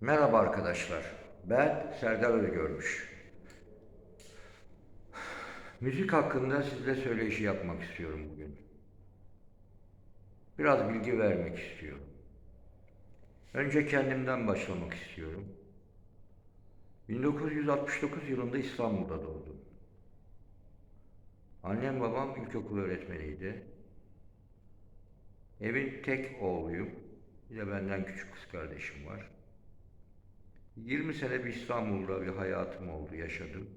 Merhaba arkadaşlar. Ben Serdar Öregörmüş. Müzik hakkında sizle söyleşi yapmak istiyorum bugün. Biraz bilgi vermek istiyorum. Önce kendimden başlamak istiyorum. 1969 yılında İstanbul'da doğdum. Annem babam ilkokul öğretmeniydi. Evin tek oğluyum. Bir de benden küçük kız kardeşim var. 20 sene bir İstanbul'da bir hayatım oldu, yaşadım.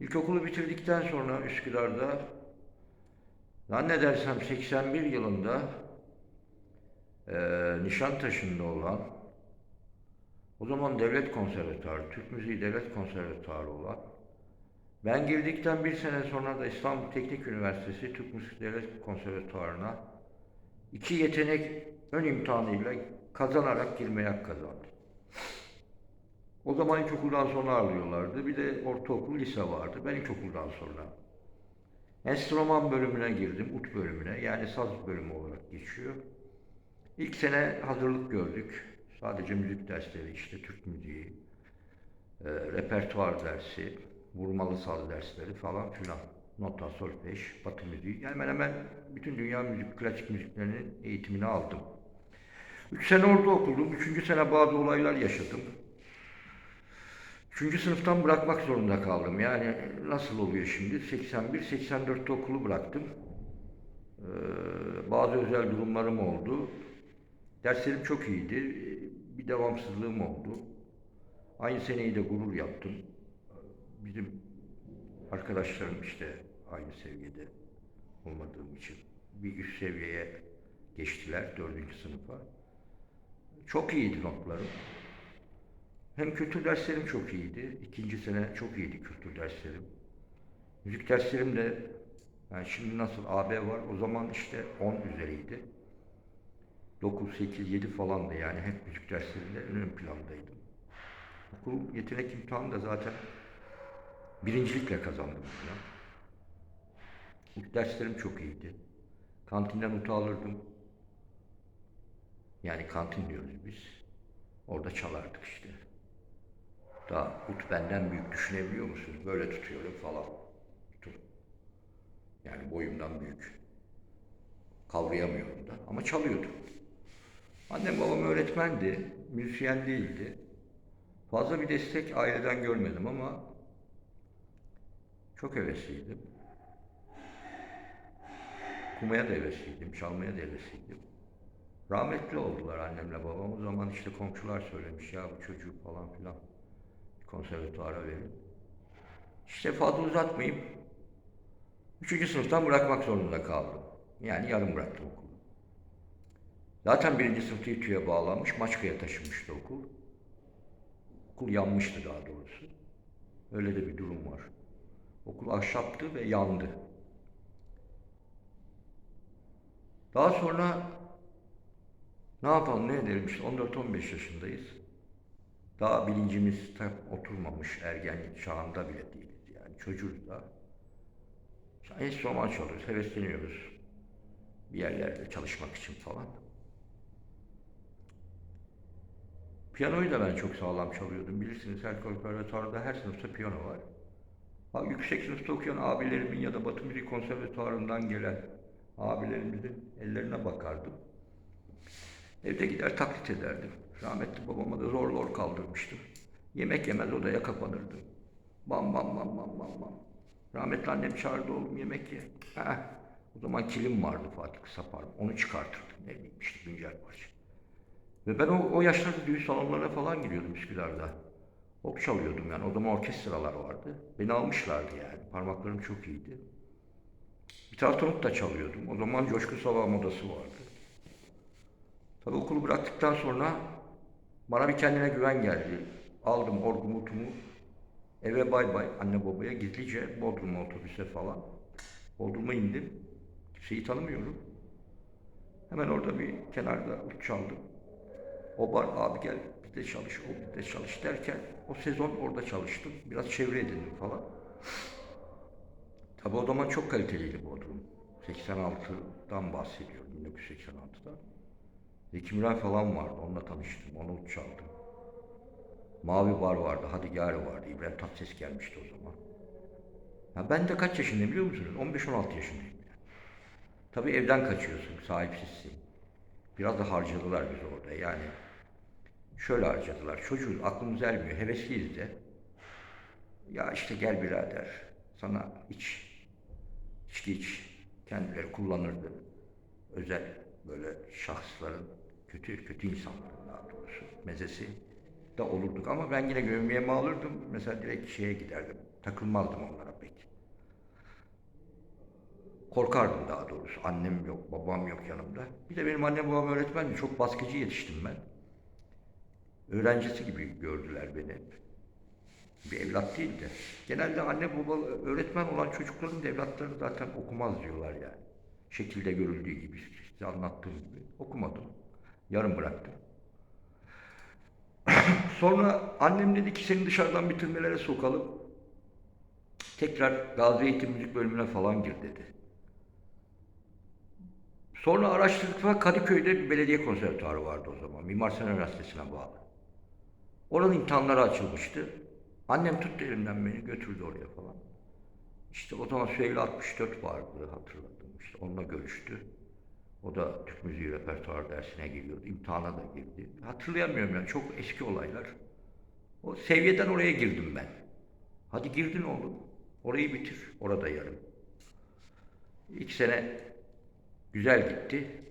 İlkokulu bitirdikten sonra Üsküdar'da zannedersem 81 yılında eee Nişantaşı'nda olan o zaman devlet konservatuarı, Türk Müziği Devlet Konservatuarı olan ben girdikten bir sene sonra da İstanbul Teknik Üniversitesi Türk Müzik Devlet Konservatuarı'na iki yetenek ön imtihanıyla kazanarak girmeye hak kazandım. O zaman ilkokuldan sonra alıyorlardı. Bir de ortaokul, lise vardı. Ben ilkokuldan sonra. Enstrüman bölümüne girdim, ut bölümüne. Yani saz bölümü olarak geçiyor. İlk sene hazırlık gördük. Sadece müzik dersleri işte, Türk müziği, e, repertuar dersi, vurmalı saz dersleri falan filan. Nota, solfej, batı müziği. Yani hemen hemen bütün dünya müzik, klasik müziklerinin eğitimini aldım. Üç sene orada okudum. Üçüncü sene bazı olaylar yaşadım. Üçüncü sınıftan bırakmak zorunda kaldım. Yani nasıl oluyor şimdi? 81-84'te okulu bıraktım. Ee, bazı özel durumlarım oldu. Derslerim çok iyiydi. Bir devamsızlığım oldu. Aynı seneyi de gurur yaptım. Bizim arkadaşlarım işte aynı seviyede olmadığım için bir üst seviyeye geçtiler dördüncü sınıfa. Çok iyiydi notlarım. Hem kültür derslerim çok iyiydi. İkinci sene çok iyiydi kültür derslerim. Müzik derslerim de yani şimdi nasıl AB var o zaman işte 10 üzeriydi. 9, 8, 7 falandı yani hep müzik derslerinde ön plandaydım. Okul yetenek imtihanı da zaten birincilikle kazandım. Falan. İlk derslerim çok iyiydi. Kantinden uta alırdım. Yani kantin diyoruz biz. Orada çalardık işte. Daha ut benden büyük düşünebiliyor musunuz? Böyle tutuyorum falan. Yani boyumdan büyük. Kavrayamıyorum da ama çalıyordum. Annem babam öğretmendi, müzisyen değildi. Fazla bir destek aileden görmedim ama çok hevesliydim. Okumaya da hevesliydim, çalmaya da hevesliydim. Rahmetli oldular annemle babam. O zaman işte komşular söylemiş ya bu çocuğu falan filan konservatuara verin. İşte fazla uzatmayayım. Üçüncü sınıftan bırakmak zorunda kaldım. Yani yarım bıraktım okulu. Zaten birinci sınıfta İTÜ'ye bağlanmış, Maçka'ya taşınmıştı okul. Okul yanmıştı daha doğrusu. Öyle de bir durum var. Okul ahşaptı ve yandı. Daha sonra ne yapalım ne edelim işte 14-15 yaşındayız. Daha bilincimiz tam oturmamış ergenlik çağında bile değiliz yani çocuğuz da. Enstrüman çalıyoruz, hevesleniyoruz. Bir yerlerde çalışmak için falan. Piyanoyu da ben çok sağlam çalıyordum. Bilirsiniz her konservatuarda her sınıfta piyano var. Ha, yüksek sınıfta okuyan abilerimin ya da Batı Müzik Konservatuarı'ndan gelen abilerimizin ellerine bakardım. Evde gider taklit ederdim. Rahmetli babama da zor zor kaldırmıştım. Yemek yemez odaya kapanırdım. Bam bam bam bam bam bam. Rahmetli annem çağırdı oğlum yemek ye. Heh. O zaman kilim vardı Fatih Kısapar. Onu çıkartırdım. Ne bileyim işte güncel parça. Ve ben o, o yaşlarda düğün salonlarına falan gidiyordum Üsküdar'da. Ok çalıyordum yani. O zaman orkestralar vardı. Beni almışlardı yani. Parmaklarım çok iyiydi. Gitar da çalıyordum. O zaman Coşkun Sabah modası vardı. Tabii okulu bıraktıktan sonra bana bir kendine güven geldi. Aldım orgumu, utumu. Eve bay bay anne babaya gizlice Bodrum'a otobüse falan. Bodrum'a indim. Kimseyi tanımıyorum. Hemen orada bir kenarda çaldım. O bar abi gel bir de çalış, o bir de çalış derken o sezon orada çalıştım. Biraz çevre edindim falan. Tabii o zaman çok kaliteliydi Bodrum. 86'dan bahsediyorum, 1986'dan. Zeki Müren falan vardı, onunla tanıştım, onu çaldım. Mavi Bar vardı, Hadigari vardı, İbrahim Tatlıses gelmişti o zaman. Ya ben de kaç yaşındayım biliyor musunuz? 15-16 yaşındayım. Tabii evden kaçıyorsun, sahipsizsin. Biraz da harcadılar bizi orada yani. Şöyle harcadılar. Çocuğun aklımız ermiyor, hevesliyiz de. Ya işte gel birader, sana iç, içki iç. Kendileri kullanırdı. Özel böyle şahısların, kötü kötü insanların daha doğrusu mezesi de olurduk. Ama ben yine gömmeye alırdım. Mesela direkt şeye giderdim. Takılmazdım onlara pek. Korkardım daha doğrusu. Annem yok, babam yok yanımda. Bir de benim annem babam öğretmendi. Çok baskıcı yetiştim ben. Öğrencisi gibi gördüler beni. Bir evlat değil de. Genelde anne baba öğretmen olan çocukların da evlatları zaten okumaz diyorlar yani. Şekilde görüldüğü gibi, size anlattığım gibi. Okumadım. Yarım bıraktım. Sonra annem dedi ki seni dışarıdan bitirmelere sokalım. Tekrar Gazi Eğitim Müzik bölümüne falan gir dedi. Sonra araştırdık falan Kadıköy'de bir belediye konservatuarı vardı o zaman. Mimar Sinan Üniversitesi'ne bağlı. Oranın imtihanları açılmıştı. Annem tuttu elimden beni götürdü oraya falan. İşte o zaman Süheyl 64 vardı hatırladım. İşte onunla görüştü. O da Türk Müziği Repertuar dersine giriyordu. İmtihana da girdi. Hatırlayamıyorum yani çok eski olaylar. O seviyeden oraya girdim ben. Hadi girdin oğlum. Orayı bitir. Orada yarım. İlk sene güzel gitti.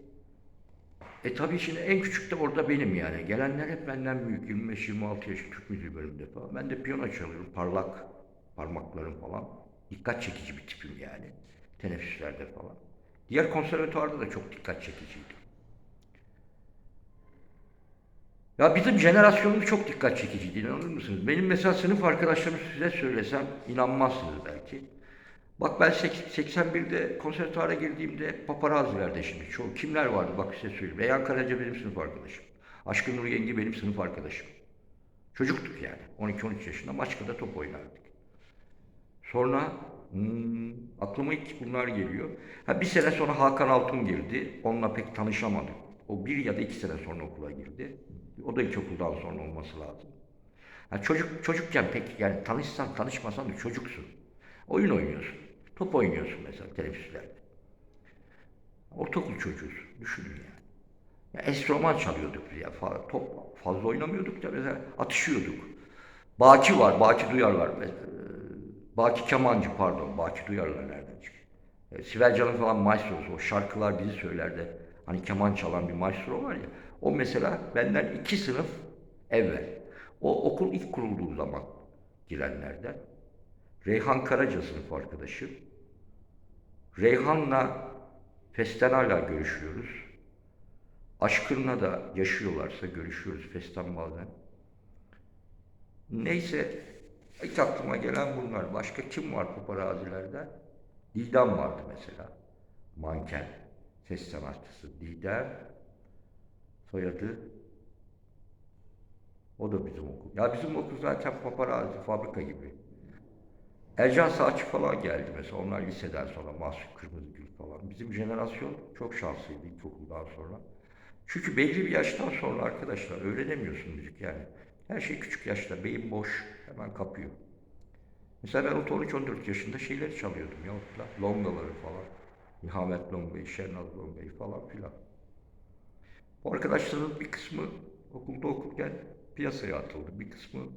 E tabii şimdi en küçük de orada benim yani. Gelenler hep benden büyük. 25-26 yaş Türk müziği bölümünde falan. Ben de piyano çalıyorum. Parlak parmaklarım falan. Dikkat çekici bir tipim yani. Teneffüslerde falan. Diğer konservatuvarda da çok dikkat çekiciydi. Ya bizim jenerasyonumuz çok dikkat çekiciydi inanır mısınız? Benim mesela sınıf arkadaşlarım size söylesem inanmazsınız belki. Bak ben sek- 81'de konservatuara girdiğimde paparazilerde şimdi çoğu kimler vardı bak size söyleyeyim. Reyhan Karaca benim sınıf arkadaşım. Aşkın Nur Yengi benim sınıf arkadaşım. Çocuktuk yani. 12-13 yaşında Maçka'da top oynardık. Sonra hmm, aklıma ilk bunlar geliyor. Ha, bir sene sonra Hakan Altun girdi. Onunla pek tanışamadık. O bir ya da iki sene sonra okula girdi. O da ilkokuldan sonra olması lazım. Ha, çocuk çocukken pek yani tanışsan tanışmasan da çocuksun. Oyun oynuyorsun. Top oynuyorsun mesela teneffüslerde. Ortaokul çocuğusun. Düşünün yani. Ya enstrüman çalıyorduk biz top fazla oynamıyorduk da mesela atışıyorduk. Baki var, Baki Duyarlar. Mesela, Baki Kemancı pardon, Baki Duyarlar nereden çıkıyor? E, Sibel Can'ın falan maestrosu, o şarkılar bizi söylerdi. Hani keman çalan bir maestro var ya. O mesela benden iki sınıf evvel. O okul ilk kurulduğu zaman girenlerden. Reyhan Karaca sınıf arkadaşım. Reyhan'la Festen hala görüşüyoruz. Aşkın'la da yaşıyorlarsa görüşüyoruz Festen bazen. Neyse ilk aklıma gelen bunlar. Başka kim var paparazilerden? Didem vardı mesela. Manken. Ses sanatçısı Didem. Soyadı o da bizim okul. Ya bizim okul zaten paparazzi fabrika gibi. Ercan Saatçı falan geldi mesela. Onlar liseden sonra Mahsun Kırmızıgül falan. Bizim jenerasyon çok şanslıydı ilkokuldan sonra. Çünkü belli bir yaştan sonra arkadaşlar öğrenemiyorsun müzik yani. Her şey küçük yaşta. Beyin boş. Hemen kapıyor. Mesela ben 13-14 yaşında şeyleri çalıyordum ya. Longaları falan. Nihamet Longa'yı, Şernaz Longa'yı falan filan. Bu arkadaşların bir kısmı okulda okurken piyasaya atıldı. Bir kısmı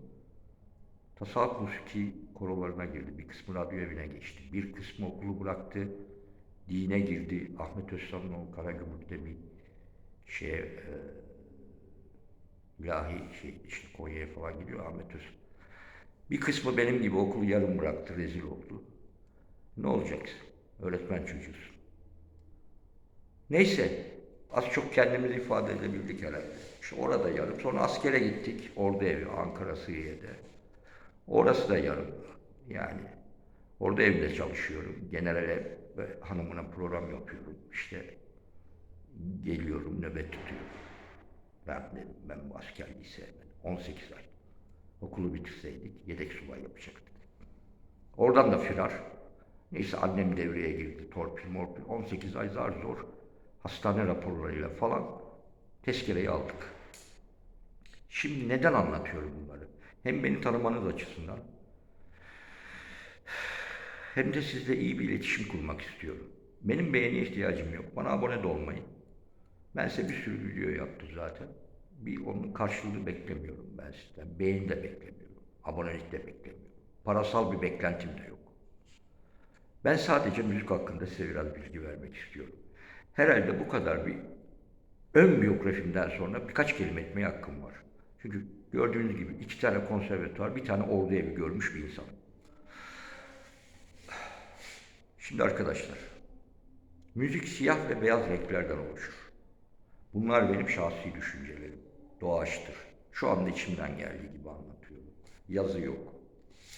tasavvuf musiki korolarına girdi. Bir kısmı radyo evine geçti. Bir kısmı okulu bıraktı. Dine girdi. Ahmet Özsan'ın o Karagümrük'te bir şeye e, ilahi şey işte Konya'ya falan gidiyor Ahmet Özsan. Bir kısmı benim gibi okulu yarım bıraktı. Rezil oldu. Ne olacaksın? Öğretmen çocuğusun. Neyse. Az çok kendimizi ifade edebildik herhalde. İşte orada yarım. Sonra askere gittik. Orada evi Ankara Sığıye'de. Orası da yarım. Yani orada evde çalışıyorum. Generale ve hanımına program yapıyorum. İşte geliyorum, nöbet tutuyorum. Ben dedim, ben bu askerliği sevmedim. 18 ay. Okulu bitirseydik, yedek subay yapacaktık. Oradan da firar. Neyse annem devreye girdi, torpil morpil. 18 ay zar zor hastane raporlarıyla falan tezkereyi aldık. Şimdi neden anlatıyorum bunları? Hem beni tanımanız açısından hem de sizle iyi bir iletişim kurmak istiyorum. Benim beğeniye ihtiyacım yok. Bana abone de olmayın. Ben size bir sürü video yaptım zaten. Bir onun karşılığını beklemiyorum ben sizden. Beğeni de beklemiyorum. Abonelik de beklemiyorum. Parasal bir beklentim de yok. Ben sadece müzik hakkında size biraz bilgi vermek istiyorum. Herhalde bu kadar bir ön biyografimden sonra birkaç kelime etmeye hakkım var. Çünkü gördüğünüz gibi iki tane konservatuvar, bir tane ordu evi görmüş bir insanım. Şimdi arkadaşlar, müzik siyah ve beyaz renklerden oluşur. Bunlar benim şahsi düşüncelerim. Doğaçtır. Şu anda içimden geldiği gibi anlatıyorum. Yazı yok.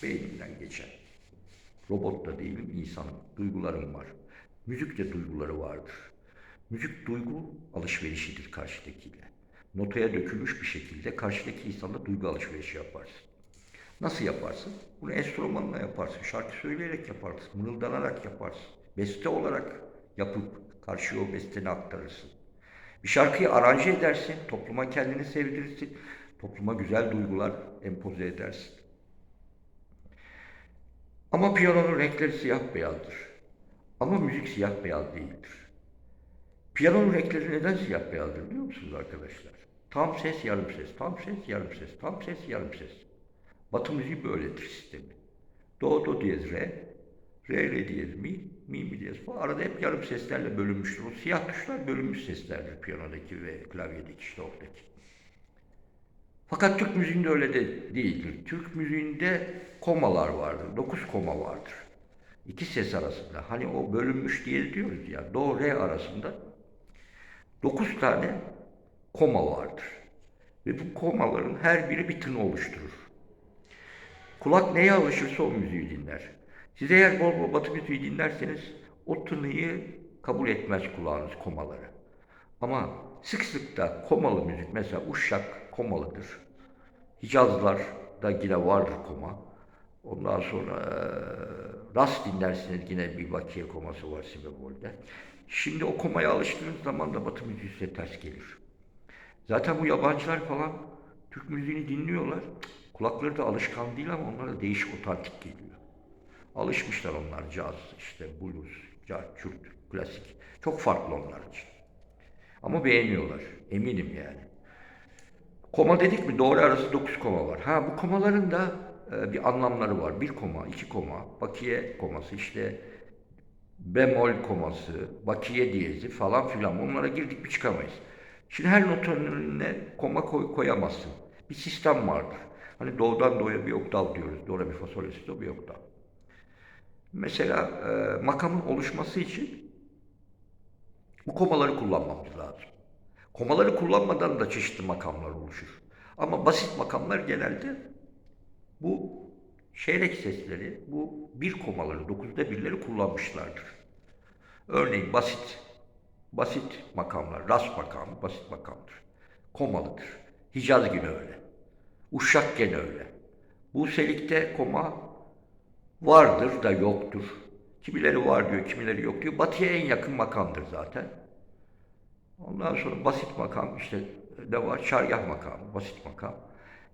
Beynimden geçen. Robot da değilim, insanım. Duygularım var. Müzik de duyguları vardır. Müzik duygu alışverişidir karşıdakiyle. Notaya dökülmüş bir şekilde karşıdaki insanla duygu alışverişi yaparsın. Nasıl yaparsın? Bunu enstrümanla yaparsın, şarkı söyleyerek yaparsın, mırıldanarak yaparsın. Beste olarak yapıp karşıya o besteni aktarırsın. Bir şarkıyı aranje edersin, topluma kendini sevdirirsin, topluma güzel duygular empoze edersin. Ama piyanonun renkleri siyah beyazdır. Ama müzik siyah beyaz değildir. Piyanonun renkleri neden siyah beyazdır biliyor musunuz arkadaşlar? Tam ses, yarım ses, tam ses, yarım ses, tam ses, yarım ses. Batı müziği böyledir sistemi. Do, do diyez, re, re, re diyez, mi, mi, mi diyez falan. Arada hep yarım seslerle bölünmüştür. O siyah tuşlar bölünmüş seslerdir piyanodaki ve klavyedeki işte oradaki. Fakat Türk müziğinde öyle de değildir. Türk müziğinde komalar vardır. Dokuz koma vardır. İki ses arasında. Hani o bölünmüş diye diyoruz ya. Do, re arasında dokuz tane koma vardır. Ve bu komaların her biri bir tını oluşturur. Kulak neye alışırsa o müziği dinler. Siz eğer bol bol batı müziği dinlerseniz o tınıyı kabul etmez kulağınız komaları. Ama sık sık da komalı müzik mesela Uşak komalıdır. Hicazlar da yine vardır koma. Ondan sonra eee, rast dinlersiniz yine bir vakiye koması var si bemolde. Şimdi o komaya alıştığınız zaman da batı müziği size ters gelir. Zaten bu yabancılar falan Türk müziğini dinliyorlar. Kulakları da alışkan değil ama onlara değişik otantik geliyor. Alışmışlar onlar caz, işte blues, caz, Kürt, klasik. Çok farklı onlar için. Ama beğeniyorlar. Eminim yani. Koma dedik mi doğru arası 9 koma var. Ha bu komaların da e, bir anlamları var. Bir koma, iki koma, bakiye koması işte bemol koması, bakiye diyezi falan filan. Onlara girdik mi çıkamayız. Şimdi her notanın önüne koma koy, koyamazsın. Bir sistem vardır. Hani doğudan doğuya bir oktav diyoruz. Do, re, mi, fa, sol, la, si, do bir oktav. Mesela e, makamın oluşması için bu komaları kullanmamız lazım. Komaları kullanmadan da çeşitli makamlar oluşur. Ama basit makamlar genelde bu şeyrek sesleri, bu bir komaları, dokuzda birleri kullanmışlardır. Örneğin basit, basit makamlar, rast makamı basit makamdır. Komalıdır. Hicaz yine öyle. Uşak gene öyle. Bu selikte koma vardır da yoktur. Kimileri var diyor, kimileri yok diyor. Batıya en yakın makamdır zaten. Ondan sonra basit makam işte ne var? Şargah makamı, basit makam.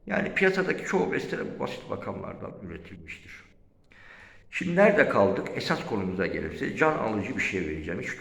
Yani piyasadaki çoğu besteler bu basit makamlardan üretilmiştir. Şimdi nerede kaldık? Esas konumuza gelirse can alıcı bir şey vereceğim. Hiç